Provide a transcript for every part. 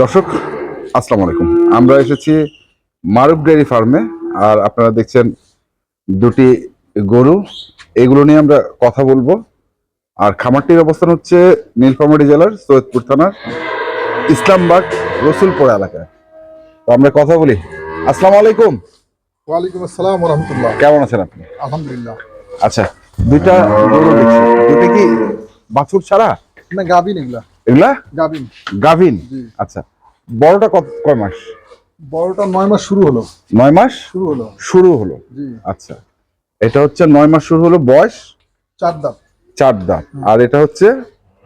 দর্শক আসসালামু আলাইকুম। আমরা এসেছি মারুফ ডেয়ারি ফার্মে আর আপনারা দেখছেন দুটি গরু। এগুলো নিয়ে আমরা কথা বলব। আর খামারটির অবস্থান হচ্ছে নীলফামারী জেলার সৈয়দপুর থানার ইসলামবাগ রসুলপুর এলাকায়। তো আমরা কথা বলি। আসসালামু আলাইকুম। ওয়ালাইকুম আসসালাম রহমতুল্লাহ কেমন আছেন আপনি? আলহামদুলিল্লাহ। আচ্ছা দুইটা গরু দেখছি। দুটো কি বাছুর ছাড়া? না গাবিন এগুলা। এগুলা? গাভিন। জি। আচ্ছা বড়টা কত কয় মাস? বড়টা নয় মাস শুরু হলো। নয় মাস? শুরু হলো। শুরু হলো। জি। আচ্ছা এটা হচ্ছে নয় মাস শুরু হলো বয়স? চার দাঁত। চার দাঁত। আর এটা হচ্ছে?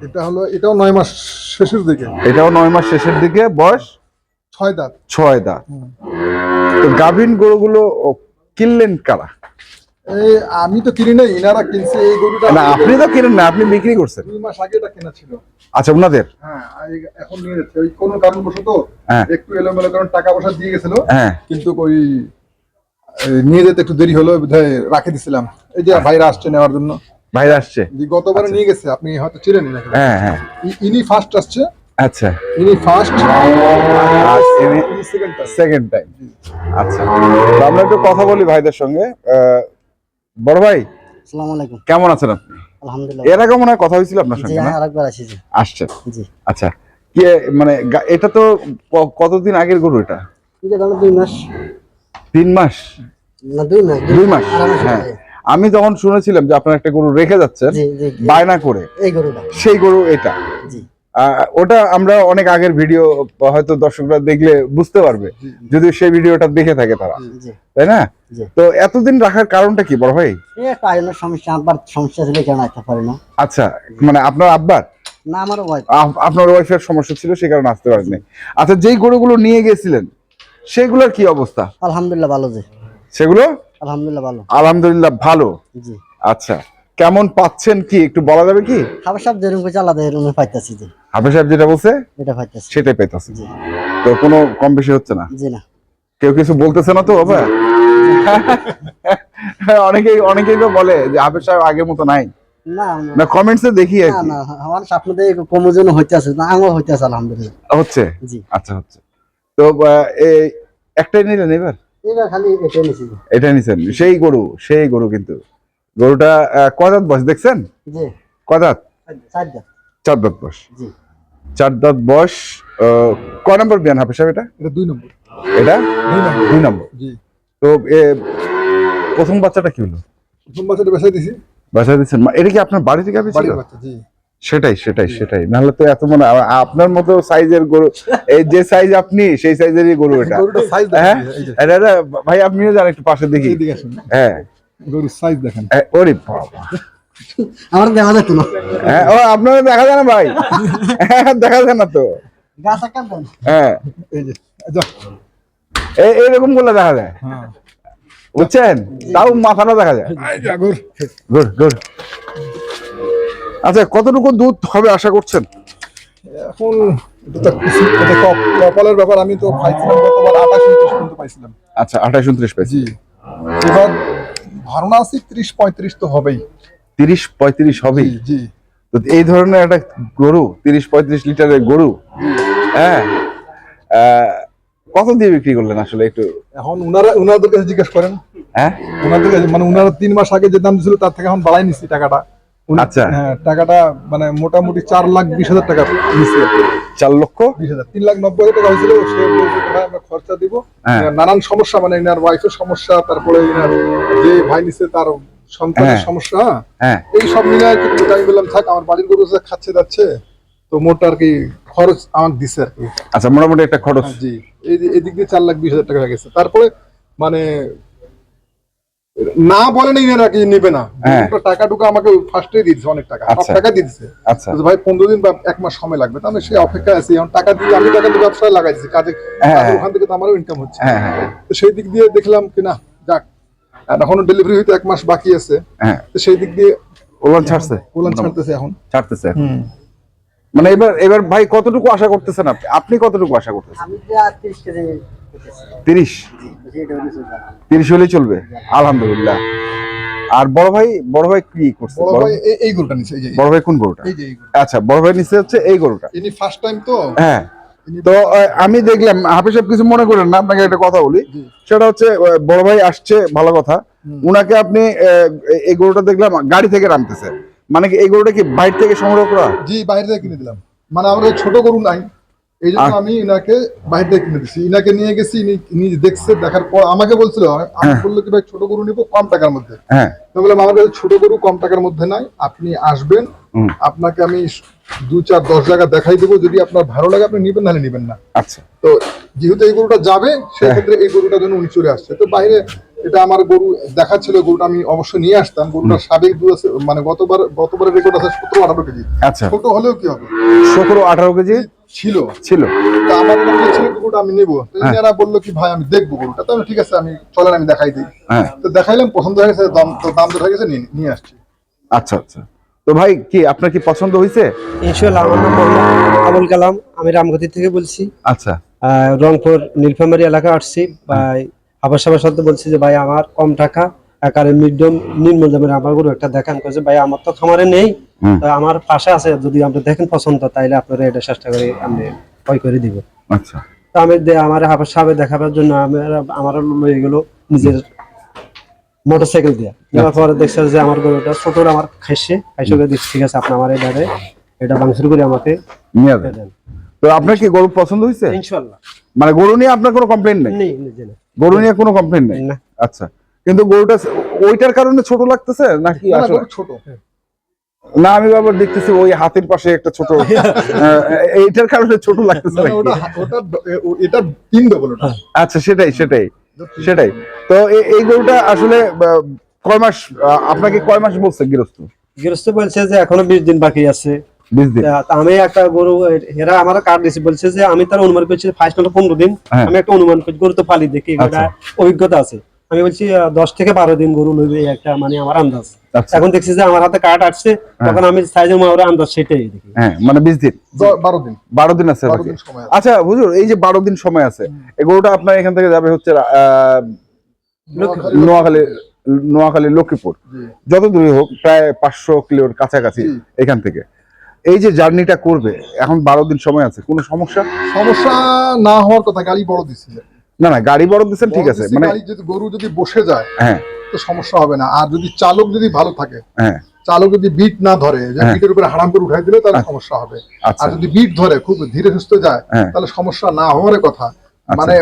এটা হলো এটাও নয় মাস শেষের দিকে। এটাও নয় মাস শেষের দিকে বয়স? ছয় দাঁত। ছয় দাঁত। তো গাভীন গরুগুলো কিনলেন কারা? এই আমি তো কিনি নাই ইনারা কিনছে এই গরুটা না আপনি তো কিনেন না আপনি বিক্রি করছেন। দুই মাস আগে এটা কেনা ছিল আচ্ছা ওনাদের? হ্যাঁ এখন নিয়ে যাচ্ছে ওই কোনো কারণবশত হ্যাঁ। একটু এলোমেলো কারণ টাকা পয়সা দিয়ে গেছিল। হ্যাঁ। কিন্তু ওই নিয়ে যেতে একটু দেরি হলো বোধহয় রাখে দিছিলাম। এই যে ভাইরা আসছে নেওয়ার জন্য। বাইরে আসছে? গতবারে নিয়ে গেছে আপনি হয়তো ছিলেন নাকি? হ্যাঁ হ্যাঁ। ইনি ফার্স্ট আসছে। আচ্ছা। ইনি ফার্স্ট আর ইনি ইনি সেকেন্ড সেকেন্ড টাইম আচ্ছা। আমরা একটু কথা বলি ভাইদের সঙ্গে। বড় ভাই আসসালামু আলাইকুম। কেমন আছেন আপনি? আলহামদুলিল্লাহ। এর আগে মনে হয় কথা হয়েছিল আপনার সঙ্গে না? হ্যাঁ আরেকবার আসি জি আসছেন জি। আচ্ছা কি মানে এটা তো কতদিন আগের গরু এটা? দুই মাস। তিন মাস? না দুই মাস দুই মাস। হ্যাঁ। আমি যখন শুনেছিলাম যে আপনার একটা গরু রেখে যাচ্ছেন। বায়না করে এই গরুটা। সেই গরু এটা। জি। ওটা আমরা অনেক আগের ভিডিও হয়তো দর্শকরা দেখলে বুঝতে পারবে। যদি সেই ভিডিওটা দেখে থাকে তারা। তাই না? তো এতদিন রাখার কারণটা কি বড় ভাই? সমস্যা আব্বার সমস্যা ছিল কেন আসতে পারি না। আচ্ছা মানে আপনার আব্বার? না আমার ওয়াইফ আপনার ওয়াইফের সমস্যা ছিল সে কারণে আসতে পারেনি। আচ্ছা যেই গরুগুলো নিয়ে গেছিলেন সেগুলোর কি অবস্থা? আলহামদুলিল্লাহ ভালো যে সেগুলো? আলহামদুলিল্লাহ ভালো। আলহামদুলিল্লাহ ভালো। জি। আচ্ছা কেমন পাচ্ছেন কি একটু বলা যাবে কি? খাবার সব যেরকম আলাদা এরকম পাইতেছি জি। হাফেজ সাহেব যেটা বলছে এটা পাইতেছি। সেটাই পেতেছে জি। তো কোনো কম বেশি হচ্ছে না? জি না। কেউ কিছু বলতেছে না তো বাবা? অনেকেই অনেকেই তো বলে যে হাফেজ সাহেব আগের মতো নাই। না না। কমেন্টসে দেখি আর কি। না আমার হইতেছে না হইতেছে আলহামদুলিল্লাহ। হচ্ছে? জি। আচ্ছা হচ্ছে। তো এই একটাই নিলেন এবার? এবার খালি এটা নিছি। এটা নিছেন? সেই গরু সেই গরু কিন্তু। গরুটা বয়স দেখছেন? জি। কয় চার দাম চার দাঁত বয়স। চার দাঁত বয়স কয় নম্বর বিয়ান হাফেজ সাহেব এটা? এটা দুই নম্বর। এটা? দুই নম্বর। তো প্রথম বাচ্চাটা কি হলো? প্রথম বাচ্চাটা বেসাই দিছি। বাচ্চা দিচ্ছেন। এটা কি আপনার বাড়ি থেকে বাচ্চা জি। সেটাই সেটাই সেটাই। নাহলে তো এত মনে আপনার মতো সাইজের গরু এই যে সাইজ আপনি সেই সাইজেরই গরু এটা। হ্যাঁ? ভাই আপনিও যান একটু পাশে দেখি। হ্যাঁ। গরুর সাইজ দেখেন। ওরে বাবা। আমার দেখা যেত না। হ্যাঁ ও আপনারা দেখা যায় না ভাই? হ্যাঁ, দেখা যায় না তো। গাছ একটা হ্যাঁ। এই এইরকম করলে দেখা যায়। হ্যাঁ। বুঝছেন? তাও মাথাটা দেখা যায়। গুড গুড আচ্ছা কতটুকু দুধ হবে আশা করছেন? এখন কপালের ব্যাপার আমি তো পাইছিলাম গতবার আঠাশ উনত্রিশ পর্যন্ত পাইছিলাম। আচ্ছা আঠাশ উনত্রিশ পেয়েছি জি। এবার ধারণা আছে ত্রিশ পঁয়ত্রিশ তো হবেই। তিরিশ পঁয়ত্রিশ জি তো এই ধরনের একটা গরু তিরিশ পঁয়ত্রিশ লিটারের গরু হ্যাঁ? কত দিয়ে বিক্রি করলেন আসলে একটু? এখন উনারা উনাদের কাছে জিজ্ঞেস করেন। হ্যাঁ? উনাদের কাছে মানে উনারা তিন মাস আগে যে দাম তার থেকে এখন বাড়াই নিছি টাকাটা। আচ্ছা। হ্যাঁ টাকাটা মানে মোটামুটি চার লাখ বিশ হাজার টাকা নিচ্ছে চার লক্ষ? বিশ হাজার। তিন লাখ নব্বই হাজার টাকা হয়েছিল সে আমরা খরচা দিব। হ্যাঁ। নানান সমস্যা মানে এনার ওয়াইফের সমস্যা তারপরে এনার যে ভাই নিচ্ছে তার সন্তানের হ্যাঁ। সমস্যা? হ্যাঁ। এই সব মিলে আমি বললাম থাক আমার বাড়ির গরু খাচ্ছে যাচ্ছে তো মোট আর কি খরচ আমাকে দিচ্ছে আর কি। আচ্ছা মোটামুটি একটা খরচ। হ্যাঁ, জি। এদিক দিয়ে চার লাখ বিশ হাজার টাকা গেছে। তারপরে মানে না বলে নেই এরা কি নিবে না। টাকা টুকু আমাকে ফার্স্টে দিচ্ছে অনেক টাকা। সব আচ্ছা। টাকা দিচ্ছে আচ্ছা। ভাই পনেরো দিন বা এক মাস সময় লাগবে। তাহলে সে অপেক্ষা আছে। এখন টাকা দিয়ে আমি টাকা দিয়ে ব্যবসায় লাগাইছি কাজে। ওখান থেকে তো আমারও ইনকাম হচ্ছে। তো সেই দিক দিয়ে দেখলাম কি না আর এখনও ডেলিভারি হইতে এক মাস বাকি আছে। হ্যাঁ। তো সেই দিক দিয়ে ওলান ছাড়ছে। ওলান ছাড়তেছে এখন। ছাড়তেছে মানে এবার এবার ভাই কতটুকু আশা করতেছেন আপনি? আপনি কতটুকু আশা করতেছেন? আমি যে আর তিরিশ কেজি করতেছি। তিরিশ? জি, এটা হলে চলবে। হলেই চলবে? আলহামদুলিল্লাহ। আর বড় ভাই বড় ভাই কি করছে? বড় ভাই এই- গরুটা নিচ্ছে এই যে বড় ভাই কোন গরুটা? এই যে আচ্ছা বড় ভাই নিচে হচ্ছে এই গরুটা। ইনি ফার্স্ট টাইম তো? হ্যাঁ। তো আমি দেখলাম হাফিজ সাহেব কিছু মনে করেন না আপনাকে একটা কথা বলি। সেটা হচ্ছে বড় ভাই আসছে ভালো কথা। উনাকে আপনি এই গরুটা দেখলাম গাড়ি থেকে নামতেছে। মানে কি এই গরুটা কি বাইরে থেকে সংগ্রহ করা? জি বাইরে থেকে কিনে দিলাম। মানে আমাদের ছোট গরু নাই। এই জন্য আমি ইনাকে বাইরে থেকে কিনে দিচ্ছি ইনাকে নিয়ে গেছি ইনি দেখছে দেখার পর আমাকে বলছিল আমি বলল কি ভাই ছোট গরু নিবো কম টাকার মধ্যে। হ্যাঁ। তো বললাম আমার কাছে ছোট গরু কম টাকার মধ্যে নাই। আপনি আসবেন। আপনাকে আমি দু চার দশ জায়গা দেখাই দেবো। যদি আপনার ভালো লাগে আপনি নিবেন নাহলে নিবেন না। আচ্ছা। তো যেহেতু এই গরুটা যাবে সেক্ষেত্রে এই গরুটার জন্য উনি চলে আসছে। তো বাইরে এটা আমার গরু দেখাচ্ছিল গরুটা আমি অবশ্যই নিয়ে আসতাম। গরুটার সাবেক দুধ আছে মানে গতবার গতবারের রেকর্ড আছে সতেরো আঠারো কেজি। আচ্ছা। ছোট হলেও কি হবে? সতেরো আঠারো কেজি? ছিল। ছিল। তো আমার মনে ছিল গরুটা আমি নেব। এনারা বলল কি ভাই আমি দেখব গরুটা। তো আমি ঠিক আছে আমি চলেন আমি দেখাই দিই। হ্যাঁ। তো দেখাইলাম পছন্দ হয়ে গেছে দাম তো দাম হয়ে গেছে নিয়ে আসছি। আচ্ছা আচ্ছা। তো ভাই কি আপনার কি পছন্দ হয়েছে? ইনশাল্লাহ আমার নাম আবুল কালাম আমি রামগতি থেকে বলছি। আচ্ছা। রংপুর নীলফামারী এলাকা আসছি। ভাই আবার সবার সাথে বলছি যে ভাই আমার কম টাকা আকারে মিডিয়াম নিম্ন দামের আমার গরু একটা দেখান করেছে ভাই আমার তো খামারে নেই। তো আমার পাশে আছে যদি আপনি দেখেন পছন্দ তাইলে আপনারা এটা চেষ্টা করে আমি ক্রয় করে দিব। আচ্ছা। তো আমি আমার হাফের সাহেব দেখাবার জন্য আমার আমার লয়ে গেল নিজের মোটরসাইকেল দিয়ে। নেওয়ার পরে দেখছে যে আমার গরুটা ছোট আমার খাইছে। খাইছে দেখছি ঠিক আছে আপনি আমার এটারে এটা মাংসের করে আমাকে নিয়ে দেন। তো আপনার কি গরু পছন্দ হয়েছে? ইনশাল্লাহ। মানে গরু নিয়ে আপনার কোনো কমপ্লেন নেই? গরু নিয়ে কোনো কমপ্লেন নেই? না। আচ্ছা। কিন্তু গরুটা ওইটার কারণে ছোট লাগতেছে নাকি আসলে? গরু ছোট। না আমি বাবার দেখতেছি ওই হাতের পাশে একটা ছোট এইটার কারণে ছোট লাগতেছে এটা তিন ডবল ওটা। আচ্ছা সেটাই সেটাই। সেটাই। তো এই গরুটা আসলে কয় মাস আপনাকে কয় মাস বলছে গৃহস্থ? গৃহস্থ বলছে যে এখনও বিশ দিন বাকি আছে। আমি একটা গরু এরা আমার কার্ড দিয়েছে বলছে যে আমি তার অনুমান করছি ফার্স্ট হলো পনেরো দিন। হ্যাঁ। আমি একটা অনুমান করছি গরু তো পালি দেখি আচ্ছা। অভিজ্ঞতা আছে। আমি বলছি দশ থেকে বারো দিন গরু লইবে একটা মানে আমার আন্দাজ। এখন দেখছি যে আমার হাতে কার্ড আসছে তখন আমি সাইজের মাওরা আন্দাজ সেটাই দেখি। হ্যাঁ মানে বিশ দিন। দ- বারো দিন। বারো দিন আছে। আচ্ছা হুজুর এই যে বারো দিন সময় আছে এই গরুটা আপনার এখান থেকে যাবে হচ্ছে আহ, নোয়াখালী- নোয়াখালী লক্ষ্মীপুর। যত দূরে হোক প্রায় পাঁচশো কিলোর কাছাকাছি এখান থেকে। এই যে জার্নিটা করবে এখন বারো দিন সময় আছে কোনো সমস্যা? সমস্যা না হওয়ার কথা গাড়ি বড় দিচ্ছে। না না গাড়ি বড় দিচ্ছেন ঠিক আছে মানে যদি গরু যদি বসে যায় হ্যাঁ। তো সমস্যা হবে না। আর যদি চালক যদি ভালো থাকে হ্যাঁ। চালক যদি বিট না ধরে হ্যাঁ। বিটের উপরে হারাম করে উঠাই দিলে তাহলে সমস্যা হবে। আচ্ছা। আর যদি বিট ধরে খুব ধীরে সুস্থ যায় হ্যাঁ। তাহলে সমস্যা না হওয়ার কথা। আচ্ছা। মানে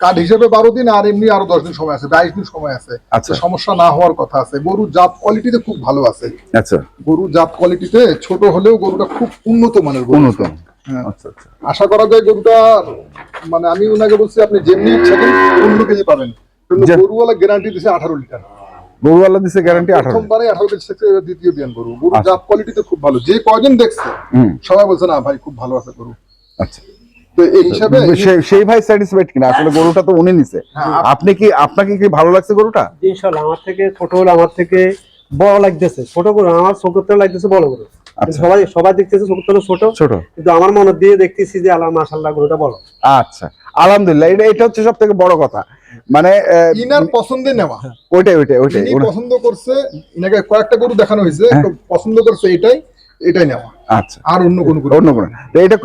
কাঠ হিসেবে বারো দিন আর এমনি আরও দশ দিন সময় আছে বাইশ দিন সময় আছে। আচ্ছা। সমস্যা না হওয়ার কথা আছে। গরু জাত কোয়ালিটিতে খুব ভালো আছে। আচ্ছা। গরু জাত কোয়ালিটিতে ছোট হলেও গরুটা খুব উন্নত মানের গরু। উন্নত। হ্যাঁ। আচ্ছা আচ্ছা। আশা করা যায় গরুটা মানে আমি ওনাকে বলছি আপনি যেমনি ইচ্ছা করেন পনেরো কেজি পাবেন। গরুওয়ালা গ্যারান্টি দিছে আঠারো লিটার। গরুওয়ালা দিছে গ্যারান্টি আঠারো প্রথমবারে আঠারো কেজি দ্বিতীয় বিয়ান গরু। গরু আচ্ছা। জাত কোয়ালিটিতে খুব ভালো। যে কয়জন দেখছে সবাই বলছে না ভাই খুব ভালো আছে গরু। আচ্ছা। তো এই হিসাবে সেই- সেই ভাই স্যাটিসফাইড কিনা? আসলে গরুটা তো উনি নিছে। হ্যাঁ, আপনি কি আপনাকে কি ভালো লাগছে গরুটা? আমার থেকে ছোট হলো আমার থেকে বড় লাগতেছে। ছোট গরু আমার চোখের লাগতেছে বড় গরু। আচ্ছা। সবাই সবাই দেখতেছে চোখের ছোট। ছোট। কিন্তু আমার মনে দিয়ে দেখতেছি যে আল্লাহ মাশাল্লাহ গরুটা বড়। আচ্ছা। আলহামদুলিল্লাহ এটা এটা হচ্ছে সব থেকে বড় কথা। মানে আহ, ইনার পছন্দে নেওয়া। ওইটাই ওইটাই ওইটাই। পছন্দ করছে ইনাকে কয়েকটা গরু দেখানো হয়েছে হ্যাঁ। পছন্দ করছে এটাই এটাই নেওয়া। আচ্ছা। আর অন্য কোনো অন্য কোনো এটা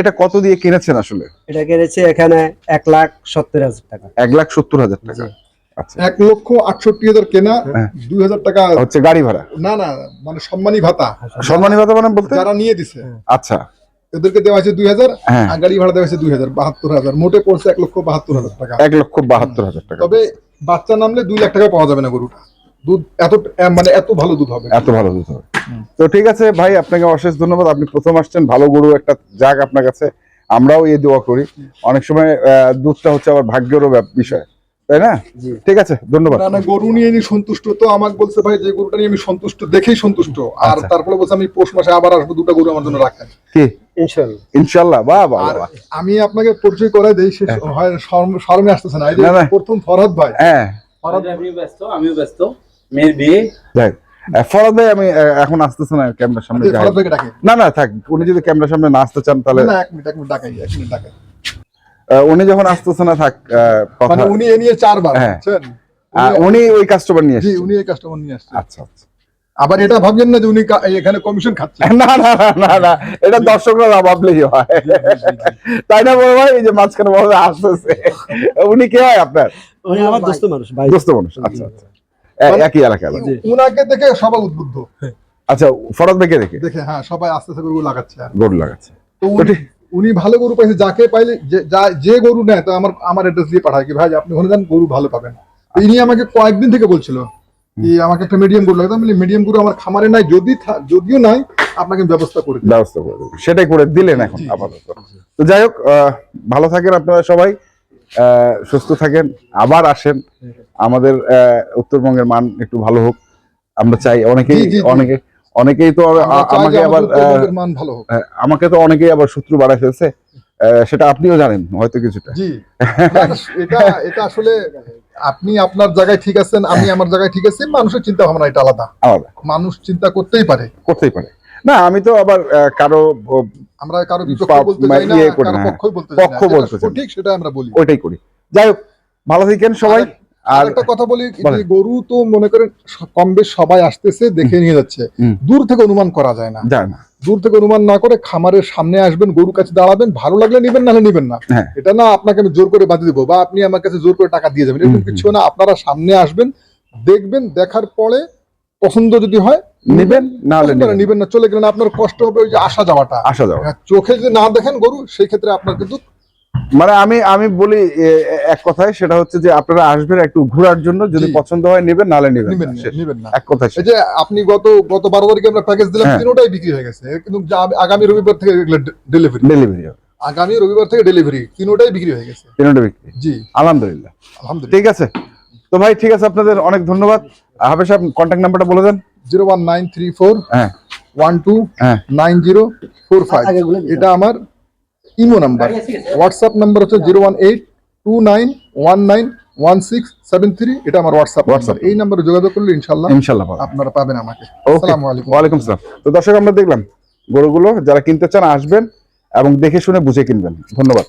এটা কত দিয়ে কিনেছেন আসলে? এটা কিনেছে এখানে এক লাখ সত্তর হাজার টাকা। এক লাখ সত্তর হাজার টাকা। আচ্ছা। এক লক্ষ আটষট্টি হাজার কেনা হ্যাঁ। দুই হাজার টাকা হচ্ছে গাড়ি ভাড়া। না না মানে সম্মানী ভাতা। সম্মানী ভাতা মানে বলতে যারা নিয়ে দিছে। আচ্ছা। এদেরকে দেওয়া হয়েছে দুই হাজার হ্যাঁ। গাড়ি ভাড়া দেওয়া হয়েছে দুই হাজার বাহাত্তর হাজার। মোটে পড়ছে এক লক্ষ বাহাত্তর হাজার টাকা। এক লক্ষ বাহাত্তর হাজার টাকা। তবে বাচ্চা নামলে দুই লাখ টাকা পাওয়া যাবে না গরুটা। দুধ এত মানে এত ভালো দুধ হবে। এত ভালো দুধ হবে। তো ঠিক আছে ভাই আপনাকে অশেষ ধন্যবাদ। আপনি প্রথম আসছেন ভালো গরু একটা যাক আপনার কাছে। আমরাও এই দোয়া করি। অনেক সময় দুধটা হচ্ছে আবার ভাগ্যেরও বিষয়। তাই না? ঠিক আছে ধন্যবাদ। না গরু নিয়ে নি সন্তুষ্ট। তো আমাকে বলছে ভাই যে গরুটা নিয়ে আমি সন্তুষ্ট দেখেই সন্তুষ্ট। আর আচ্ছা। তারপরে বলছে আমি পৌষ মাসে আবার আসব দুটো গরু আমার জন্য রাখেন। কি? ইনশাল্লাহ ইনশাল্লাহ বাহ বাহ আমি আপনাকে পরিচয় করাই দেই সে শরমে আসতেছে না। প্রথম ফরহাদ ভাই। হ্যাঁ। ফরহাদ আপনি ব্যস্ত আমিও ব্যস্ত। মেয়ের বিয়ে। দেখ ফরাদ ভাই আমি এখন আসতেছে না ক্যামেরার সামনে না না থাক উনি যদি ক্যামেরার সামনে না আসতে চান তাহলে না এক মিনিট এক মিনিট ডাকাই এক মিনিট ডাকাই আহ, উনি যখন আসতেছে না থাক আহ, কথা মানে উনি এ নিয়ে চারবার হ্যাঁ। উনি ওই কাস্টমার নিয়ে আসছে উনি এই কাস্টমার নিয়ে আসছে আচ্ছা আচ্ছা। আবার এটা ভাবছেন না যে উনি এখানে কমিশন খাচ্ছেন না না না না না। এটা দর্শকরা না ভাবলেই হয়। তাই না বড় ভাই? এই যে মাঝখানে বড় আসতেছে। উনি কে হয় আপনার? উনি আমার দোস্ত মানুষ ভাই। দোস্ত মানুষ আচ্ছা আচ্ছা। একই এলাকায় বাড়ি। উনাকে দেখে সবাই উদ্বুদ্ধ। আচ্ছা ফরজ ভাইকে দেখে? দেখে হ্যাঁ সবাই আস্তে আস্তে গরু লাগাচ্ছে আর। গরু লাগাচ্ছে। তো উনি- উনি ভালো গরু পাইছে যাকে পাইলে যে- গরু নেয় তো আমার আমার অ্যাড্রেস দিয়ে পাঠায় কি ভাই আপনি ওখানে যান গরু ভালো পাবেন। তো ইনি আমাকে কয়েকদিন থেকে বলছিল কি আমাকে একটা মিডিয়াম গরু লাগবে আমি মিডিয়াম গরু আমার খামারে নাই যদি যদিও নাই আপনাকে ব্যবস্থা করে ব্যবস্থা করে সেটাই করে দিলেন এখন আপাতত। তো যাই হোক ভালো থাকেন আপনারা সবাই সুস্থ থাকেন আবার আসেন। আমাদের উত্তরবঙ্গের মান একটু ভালো হোক। আমরা চাই অনেকেই। অনেকে অনেকেই তো আমাকে আবার মান ভালো হোক। আমাকে তো অনেকেই আবার শত্রু বাড়াই ফেলছে। আহ, সেটা আপনিও জানেন হয়তো কিছুটা। এটা এটা আসলে আপনি আপনার জায়গায় ঠিক আছেন আমি আমার জায়গায় ঠিক আছি মানুষের চিন্তা ভাবনা এটা আলাদা। আলাদা। মানুষ চিন্তা করতেই পারে। করতেই পারে। না আমি তো আবার কারও আমরা কারও বলতে চাই না ইয়ে করি না, পক্ষই বলতে চাই পক্ষ বলতে চাই না। সঠিক সেটা আমরা বলি। ওইটাই করি। যাই হোক ভালো থাকেন সবাই। আর একটা কথা বলি গরু তো মনে করেন কম বেশ সবাই আসতেছে দেখে নিয়ে যাচ্ছে। দূর থেকে অনুমান করা যায় না। যায় না। দূর থেকে অনুমান না করে খামারের সামনে আসবেন গরুর কাছে দাঁড়াবেন ভালো লাগলে নিবেন নাহলে নিবেন না। হ্যাঁ। এটা না আপনাকে আমি জোর করে বাঁধে দেবো বা আপনি আমার কাছে জোর করে টাকা দিয়ে যাবেন এরকম কিছু না। আপনারা সামনে আসবেন দেখবেন দেখার পরে পছন্দ যদি হয় নিবেন না। নিবেন না চলে গেলেন আপনার কষ্ট হবে ওই যে আসা যাওয়াটা। আসা যাওয়া। হ্যাঁ, চোখে যদি না দেখেন গরু সেই ক্ষেত্রে আপনার কিন্তু মানে আমি আমি বলি এক কথায় সেটা হচ্ছে যে আপনারা আসবেন একটু ঘোরার জন্য যদি পছন্দ হয় নেবেন নাহলে নেবেন না, এক কথায় যে আপনি গত গত বারো তারিখে আমরা প্যাকেজ দিলাম হ্যাঁ। তিনোটাই বিক্রি হয়ে গেছে। কিন্তু আগামী রবিবার থেকে ডেলিভারি ডেলিভারি আগামী রবিবার থেকে ডেলিভারি তিনোটাই বিক্রি হয়ে গেছে। তিনটা বিক্রি। জি। আলহামদুলিল্লাহ। আলহামদুলিল্লাহ। ঠিক আছে। তো ভাই ঠিক আছে আপনাদের অনেক ধন্যবাদ। হাফেজ সাহেব কন্ট্যাক্ট নাম্বারটা বলে দেন। Zero one nine three four হ্যাঁ। ওয়ান টু হ্যাঁ। Nine zero four five. আগেগুলো দিতাম। এটা আমার ইমো নাম্বার। হোয়াটসঅ্যাপ নাম্বার হচ্ছে zero one eight two nine one nine one six seven three এটা আমার হোয়াটসঅ্যাপ হোয়াটসঅ্যাপ এই নাম্বারে যোগাযোগ করলে ইনশাল্লাহ ইনশাল্লাহ। আপনারা পাবেন আমাকে। আসসালামু আলাইকুম। ওয়ালাইকুম আসসালাম। তো দর্শক আমরা দেখলাম গরুগুলো যারা কিনতে চান আসবেন এবং দেখে শুনে বুঝে কিনবেন। ধন্যবাদ।